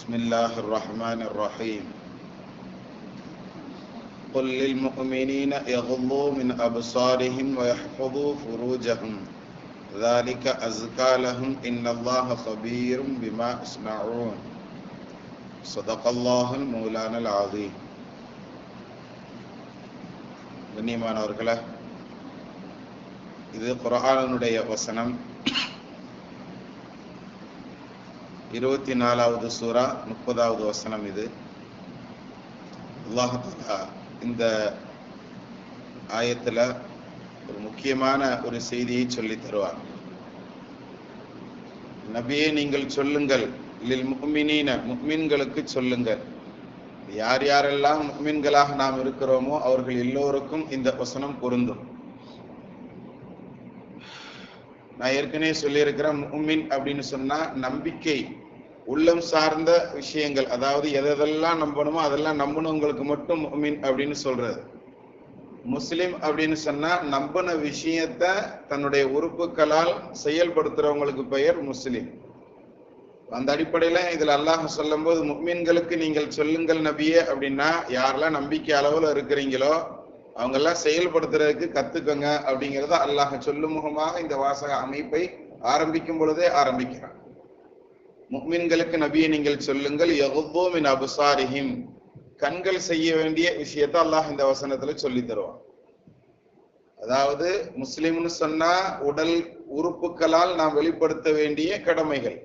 بسم الله الرحمن الرحيم قل للمؤمنين يغضوا من أبصارهم ويحفظوا فروجهم ذلك أزكى لهم إن الله خبير بما يصنعون صدق الله المولانا العظيم கண்ணியமானவர்களே இது குரானுடைய வசனம் இருபத்தி நாலாவது சூரா முப்பதாவது வசனம் இது. அல்லாஹாலா இந்த ஆயத்தில் ஒரு முக்கியமான ஒரு செய்தியை சொல்லி தருவார். நபியே நீங்கள் சொல்லுங்கள். லில் முக்மினீன முக்மின்களுக்கு சொல்லுங்கள். யார் யாரெல்லாம் முக்மின்களாக நாம் இருக்கிறோமோ அவர்கள் எல்லோருக்கும் இந்த வசனம் பொருந்தும். நான் ஏற்கனவே சொல்லியிருக்கிறேன் முக்மின் அப்படின்னு சொன்னா நம்பிக்கை. உள்ளம் சார்ந்த விஷயங்கள் அதாவது எதெல்லாம் நம்பணுமோ அதெல்லாம் நம்பணுங்களுக்கு மட்டும் மீன் அப்படின்னு சொல்றது. முஸ்லிம் அப்படின்னு சொன்னா நம்பின விஷயத்த தன்னுடைய உறுப்புகளால் செயல்படுத்துறவங்களுக்கு பெயர் முஸ்லிம். அந்த அடிப்படையில இதுல அல்லாஹ் சொல்லும் போது முக்மீன்களுக்கு நீங்கள் சொல்லுங்கள் நபியே அப்படின்னா யாரெல்லாம் நம்பிக்கை அளவுல இருக்கிறீங்களோ அவங்க எல்லாம் செயல்படுத்துறதுக்கு கத்துக்கோங்க அப்படிங்கிறத அல்லாஹ் சொல்லும் முகமாக இந்த வாசக அமைப்பை ஆரம்பிக்கும் பொழுதே ஆரம்பிக்கிறான். முக்மீன்களுக்கு நபியை நீங்கள் சொல்லுங்கள் யகுபோமின் அபுசாரிஹிம். கண்கள் செய்ய வேண்டிய விஷயத்த அல்லாஹ் இந்த வசனத்துல சொல்லி தருவான். அதாவது முஸ்லிம்னு சொன்னா உடல் உறுப்புகளால் நாம் வெளிப்படுத்த வேண்டிய கடமைகள்.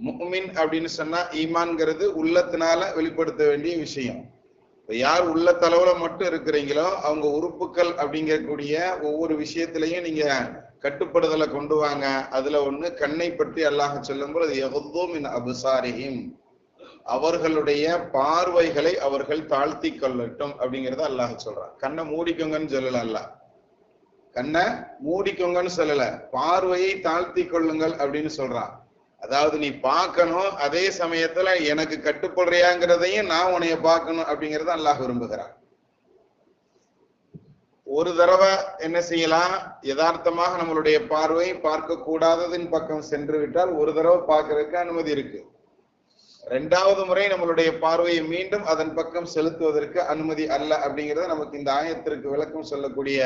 முக்மின் அப்படின்னு சொன்னா ஈமான்ங்கிறது உள்ளத்தினால வெளிப்படுத்த வேண்டிய விஷயம். இப்ப யார் உள்ள தளவுல மட்டும் இருக்கிறீங்களோ அவங்க உறுப்புகள் அப்படிங்கக்கூடிய ஒவ்வொரு விஷயத்திலையும் நீங்க கட்டுப்படுதலை கொண்டு வாங்க. அதுல ஒண்ணு கண்ணை பற்றி அல்லாஹ் சொல்லும் போது எகுதோமின் அபுசாரிஹிம். அவர்களுடைய பார்வைகளை அவர்கள் தாழ்த்தி கொள்ளட்டும் அப்படிங்கறத அல்லாஹ் சொல்றான். கண்ணை மூடிக்கோங்கன்னு சொல்லல அல்ல கண்ணை மூடிக்கோங்கன்னு சொல்லல. பார்வையை தாழ்த்தி கொள்ளுங்கள் அப்படின்னு சொல்றான். அதாவது நீ பார்க்கணும் அதே சமயத்துல எனக்கு கட்டுப்படுறியாங்கிறதையும் நான் உன்னைய பார்க்கணும் அப்படிங்கறத அல்லாஹ் விரும்புகிறான். ஒரு தடவை என்ன செய்யலாம்? யதார்த்தமாக நம்மளுடைய பார்வை பார்க்க கூடாததின் பக்கம் சென்று விட்டால் ஒரு தடவை பார்க்கறதுக்கு அனுமதி இருக்கு. ரெண்டாவது முறை நம்மளுடைய பார்வையை மீண்டும் அதன் பக்கம் செலுத்துவதற்கு அனுமதி அல்ல அப்படிங்கறத நமக்கு இந்த ஆயத்திற்கு விளக்கம் சொல்லக்கூடிய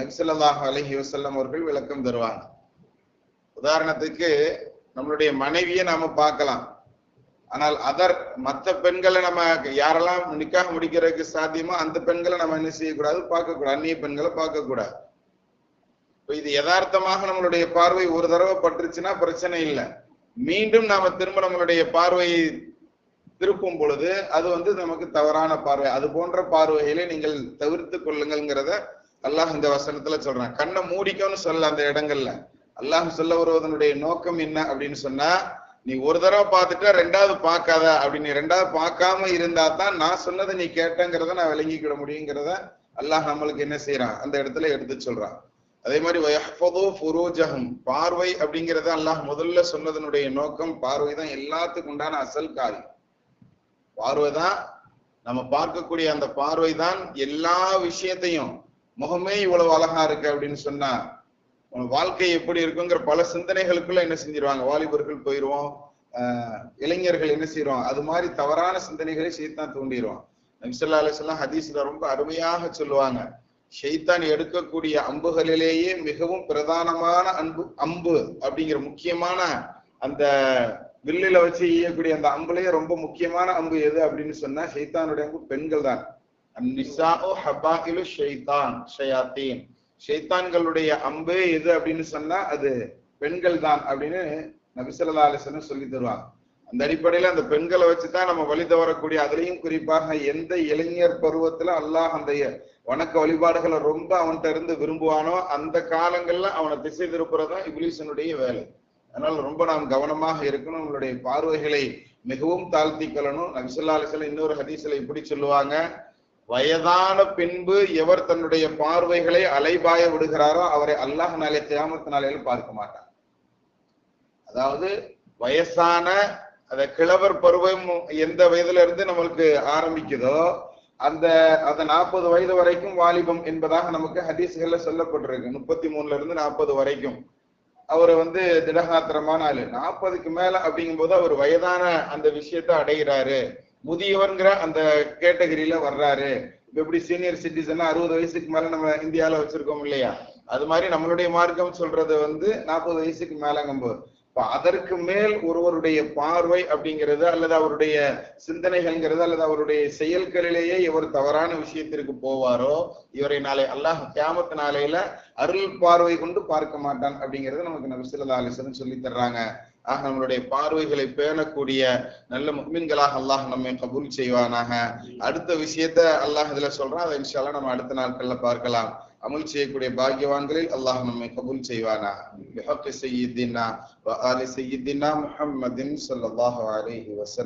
நக்சல்லாஹ் அலஹி வசல்லம் அவர்கள் விளக்கம் தருவாங்க. உதாரணத்துக்கு நம்மளுடைய மனைவியை நாம பார்க்கலாம். ஆனால் அதர் மற்ற பெண்களை நம்ம யாரெல்லாம் நிக்காக முடிக்கிறதுக்கு சாத்தியமோ அந்த பெண்களை நம்ம என்ன செய்யக்கூடாது? பார்க்க கூடாது அந்நிய பெண்களை பார்க்கக்கூடாது. இப்போ இது யதார்த்தமாக நம்மளுடைய பார்வை ஒரு தடவை பட்டுருச்சுன்னா பிரச்சனை இல்லை. மீண்டும் நாம திரும்ப நம்மளுடைய பார்வையை திருப்பும் பொழுது அது வந்து நமக்கு தவறான பார்வை. அது போன்ற பார்வைகளை நீங்கள் தவிர்த்து கொள்ளுங்கள்ங்கிறத அல்லாஹ் இந்த வசனத்துல சொல்றான். கண்ணை மூடிக்கோன்னு சொல்ல அந்த இடங்கள்ல. அல்லாஹ் சொல்ல வருவதனுடைய நோக்கம் என்ன அப்படின்னு சொன்னா நீ ஒரு தடவை பார்த்துட்டா ரெண்டாவது பார்க்காத அப்படின்னு ரெண்டாவது பார்க்காம இருந்தா தான் நான் சொன்னதை நீ கேட்டங்கிறத நான் விளங்கிக்கிட முடியுங்கிறத அல்லாஹ் நம்மளுக்கு என்ன செய்யறான் அந்த இடத்துல எடுத்து சொல்றான். அதே மாதிரி ஃபுரூஜகம் பார்வை அப்படிங்கறத அல்லாஹ் முதல்ல சொன்னதனுடைய நோக்கம் பார்வை தான் எல்லாத்துக்கும் உண்டான அசல் காரியம் பார்வை தான் நம்ம பார்க்கக்கூடிய அந்த பார்வை தான் எல்லா விஷயத்தையும். முகமே இவ்வளவு அழகா இருக்கு அப்படின்னு சொன்னா வாழ்க்கை எப்படி இருக்குங்கிற பல சிந்தனைகளுக்குள்ள என்ன செஞ்சிருவாங்க? வாலிபர்கள் போயிருவோம். ஆஹ் இளைஞர்கள் என்ன செய்யறோம் அது மாதிரி தவறான சிந்தனைகளை செய்தான் தூண்டிடுவோம் நபிசல்லா அலிஸ்லாம் ஹதீஸ்ல ரொம்ப அருமையாக சொல்லுவாங்க. ஷெய்தான் எடுக்கக்கூடிய அம்புகளிலேயே மிகவும் பிரதானமான அன்பு அம்பு அப்படிங்கிற முக்கியமான அந்த வில்லில வச்சு ஈயக்கூடிய அந்த அம்புலயே ரொம்ப முக்கியமான அம்பு எது அப்படின்னு சொன்னா ஷெய்தானுடைய அம்பு பெண்கள் தான் ஷெய்தான் ஷயாத்தீன். ஷைத்தான்களுடைய அம்பு எது அப்படின்னு சொன்னா அது பெண்கள் தான் அப்படின்னு நபிசல்லா அலிசன் சொல்லி தருவாங்க. அந்த அடிப்படையில அந்த பெண்களை வச்சுதான் நம்ம வழி தவறக்கூடிய அதுலயும் குறிப்பாக எந்த இளைஞர் பருவத்துல அல்லாஹ் அந்த வணக்க வழிபாடுகளை ரொம்ப அவன்கிட்ட இருந்து விரும்புவானோ அந்த காலங்கள்ல அவனை திசை திருப்புறதான் இபிலிசனுடைய வேலை. அதனால ரொம்ப நாம் கவனமாக இருக்கணும். நம்மளுடைய பார்வைகளை மிகவும் தாழ்த்தி கொள்ளணும். நபிசல்லா அலிசல்ல இன்னொரு ஹதீஸ்ல இப்படி சொல்லுவாங்க. வயதான பின்பு எவர் தன்னுடைய பார்வைகளை அலைபாய விடுகிறாரோ அவரை அல்லாஹ் நாளே தியாமத்து நாளையிலும் பார்க்க மாட்டார் அதாவது வயசான அந்த கிழவர் பருவம் எந்த வயதுல இருந்து நம்மளுக்கு ஆரம்பிக்குதோ அந்த அந்த நாற்பது வயது வரைக்கும் வாலிபம் என்பதாக நமக்கு ஹதீஸ்கள்ல சொல்லப்பட்டிருக்கு. முப்பத்தி மூணுல இருந்து நாற்பது வரைக்கும். அவர் வந்து திடகாத்திரமான ஆளு. நாற்பதுக்கு மேல அப்படிங்கும்போது அவர் வயதான அந்த விஷயத்த அடைகிறாரு. முதியவர்ங்கிற அந்த கேட்டகரியில வர்றாரு. இப்ப எப்படி சீனியர் சிட்டிசன் அறுபது வயசுக்கு மேல நம்ம இந்தியால வச்சிருக்கோம் இல்லையா? அது மாதிரி நம்மளுடைய மார்க்கம் சொல்றது வந்து நாற்பது வயசுக்கு மேலங்கும்போது. இப்ப அதற்கு மேல் ஒருவருடைய பார்வை அப்படிங்கிறது அல்லது அவருடைய சிந்தனைகள்ங்கிறது அல்லது அவருடைய செயல்களிலேயே இவர் தவறான விஷயத்திற்கு போவாரோ இவரை நாளை அல்லாஹ் கேமத்து நாளையில அருள் பார்வை கொண்டு பார்க்க மாட்டான் அப்படிங்கறது நமக்கு நபி ஸல்லல்லாஹு சொல்லி தர்றாங்க. ஆக நம்மளுடைய பார்வைகளை பேணக்கூடிய நல்ல முக்மின்களாக அல்லாஹ் நம்மை கபூல் செய்வானாக. அடுத்த விஷயத்த அல்லாஹ் இதுல சொல்றான் அதை இன்ஷால்லா நம்ம அடுத்த நாட்கள்ல பார்க்கலாம். அமல் செய்யக்கூடிய பாக்கியவான்களில் அல்லாஹ் நம்மை கபூல் செய்வானா பிஹக்கி சையீதினா முஹம்மதின் ஸல்லல்லாஹு அலைஹி வஸல்லம்.